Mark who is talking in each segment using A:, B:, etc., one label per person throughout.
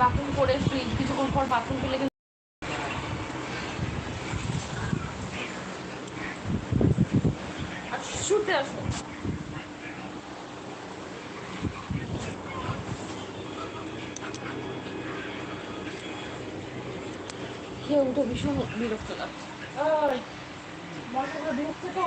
A: Bathroom করে fridge কিছুক্ষণ পর বাথরুম খুলে শুতে আসো। খেয়ে উঠে ভীষণ বিরক্ত লাগছে। তো।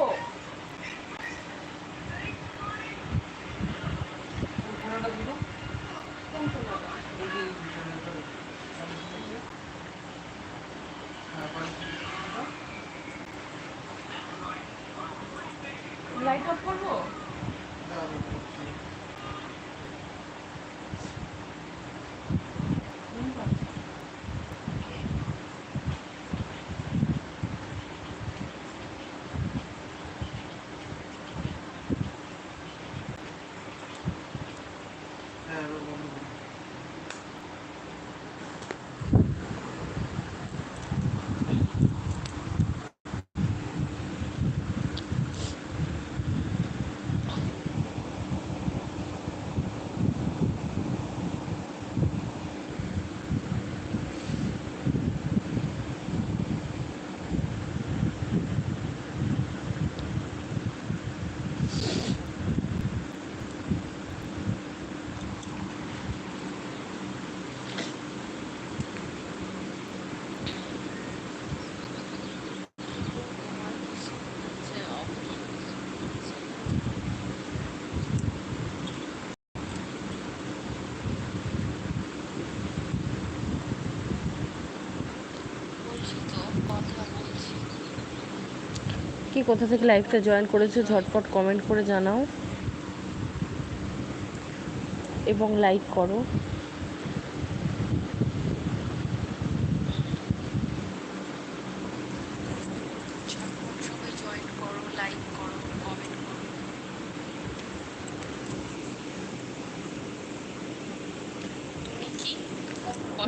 A: लाइट ऑफ़ कर কি কোথা থেকে লাইভটা জয়েন করেছ ঝটপট কমেন্ট করে জানাও। এবং লাইক করো।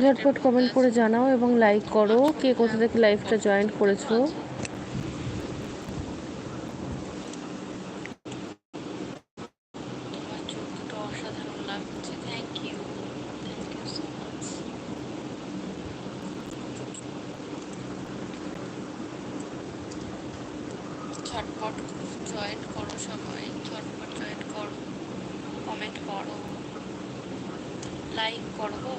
A: ঝটপট কমেন্ট করে জানাও এবং লাইক করো। কে কোথা থেকে লাইভটা জয়েন করেছ? অসাধারণ লাগছে thank you thank you so much ঝটপট জয়েন করো সবাই, ঝটপট জয়েন করো কমেন্ট করো লাইক করো গো।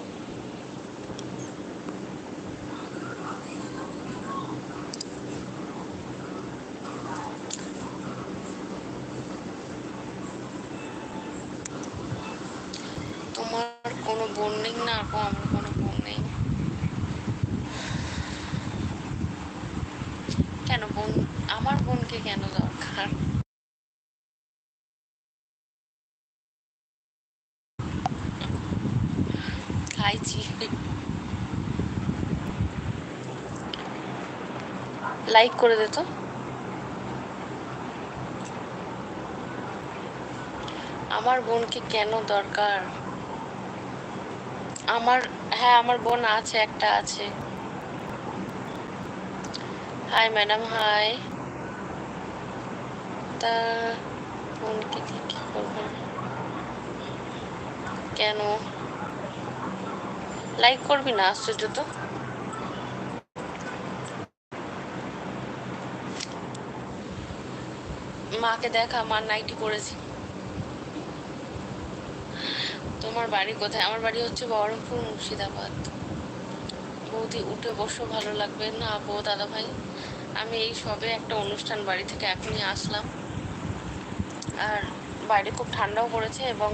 A: তোমার কোনো বোন নেই না আমার কোনো বোন নেই। কেন বোন আমার বোনকে কেন দরকার? খাইছি। লাইক করে দে তো। আমার বোনকে কেন দরকার? আমার হ্যাঁ আমার বোন আছে, একটা আছে। হাই ম্যাডাম হাই তা, বোনকে দিয়ে কি করব? কেন? লাইক করবি না, আশ্চর্য তো। মাকে দেখা, মার নাইটি পরেছি। তোমার বাড়ি কোথায়? আমার বাড়ি হচ্ছে বহরমপুর, মুর্শিদাবাদ। বৌদি, উঠে বসো, ভালো লাগবে না? বউ দাদা ভাই আমি এই সবে একটা অনুষ্ঠান বাড়ি থেকে এখনই আসলাম। আর বাইরে খুব ঠান্ডাও পড়েছে এবং